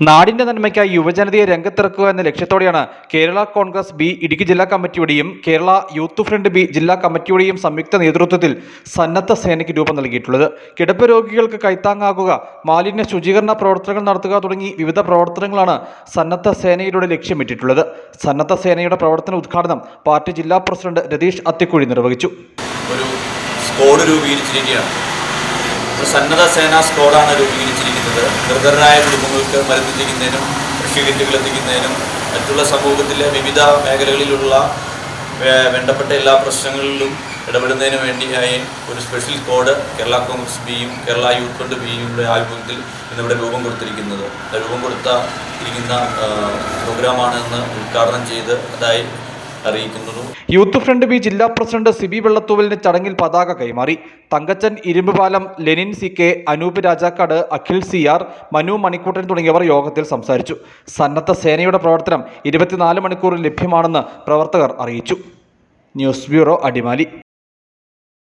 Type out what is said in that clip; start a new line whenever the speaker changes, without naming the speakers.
നാടിന്റെ നന്മയ്ക്കായി യുവജനതയെ രംഗത്തിറക്കുക എന്ന ലക്ഷ്യത്തോടെയാണ് കേരള കോൺഗ്രസ് ബി ഇടുക്കി ജില്ലാ കമ്മിറ്റിയുടെയും കേരള യൂത്ത് ഫ്രണ്ട് ബി ജില്ലാ കമ്മിറ്റിയുടെയും സംയുക്ത നേതൃത്വത്തിൽ സന്നദ്ധ സേനയ്ക്ക് രൂപം നൽകിയിട്ടുള്ളത്. കിടപ്പ് രോഗികൾക്ക് കൈത്താങ്ങാകുക മാലിന്യ ശുചീകരണ പ്രവർത്തനങ്ങൾ നടത്തുക തുടങ്ങി വിവിധ പ്രവർത്തനങ്ങളാണ് സന്നദ്ധ സേനയിലൂടെ ലക്ഷ്യമിട്ടിട്ടുള്ളത്. സന്നദ്ധ സേനയുടെ പ്രവർത്തന ഉദ്ഘാടനം പാർട്ടി ജില്ലാ പ്രസിഡന്റ് രതീഷ് അത്തിക്കുഴി നിർവഹിച്ചു.
ഒരു ഒരു സന്നദ്ധ സേനാ സ്കോഡാണ് രൂപീകരിച്ചിരിക്കുന്നത്. നിർധനരായ കുടുംബങ്ങൾക്ക് മരുന്ന് ചെയ്യുന്നതിനും കൃഷി കിറ്റുകൾ എത്തിക്കുന്നതിനും മറ്റുള്ള സമൂഹത്തിലെ വിവിധ മേഖലകളിലുള്ള വേണ്ടപ്പെട്ട എല്ലാ പ്രശ്നങ്ങളിലും ഇടപെടുന്നതിന് വേണ്ടിയായി ഒരു സ്പെഷ്യൽ സ്കോഡ് കേരള കോൺഗ്രസ് ബിയും കേരള യൂത്ത് ഫണ്ട് ബിയുടെ ആഭിമുഖ്യത്തിൽ ഇന്നിവിടെ രൂപം കൊടുത്തിരിക്കുന്നത്. രൂപം കൊടുത്ത ഇരിക്കുന്ന പ്രോഗ്രാമാണ് പ്രോഗ്രാമാണെന്ന് ഉദ്ഘാടനം ചെയ്ത് അതായി അറിയിക്കുന്നു
യൂത്ത് ഫ്രണ്ട് ബി ജില്ലാ പ്രസിഡന്റ് സിബി വെള്ളത്തൂവലിന് ചടങ്ങിൽ പതാക കൈമാറി. Thankachan Irumbupalam Lenin C K Anoop Rajakkad Akhil C R Manu Manikuttan തുടങ്ങിയവർ യോഗത്തിൽ സംസാരിച്ചു. സന്നദ്ധ സേനയുടെ പ്രവർത്തനം ഇരുപത്തിനാല് മണിക്കൂറിൽ ലഭ്യമാണെന്ന് പ്രവർത്തകർ അറിയിച്ചു. News bureau Adimali.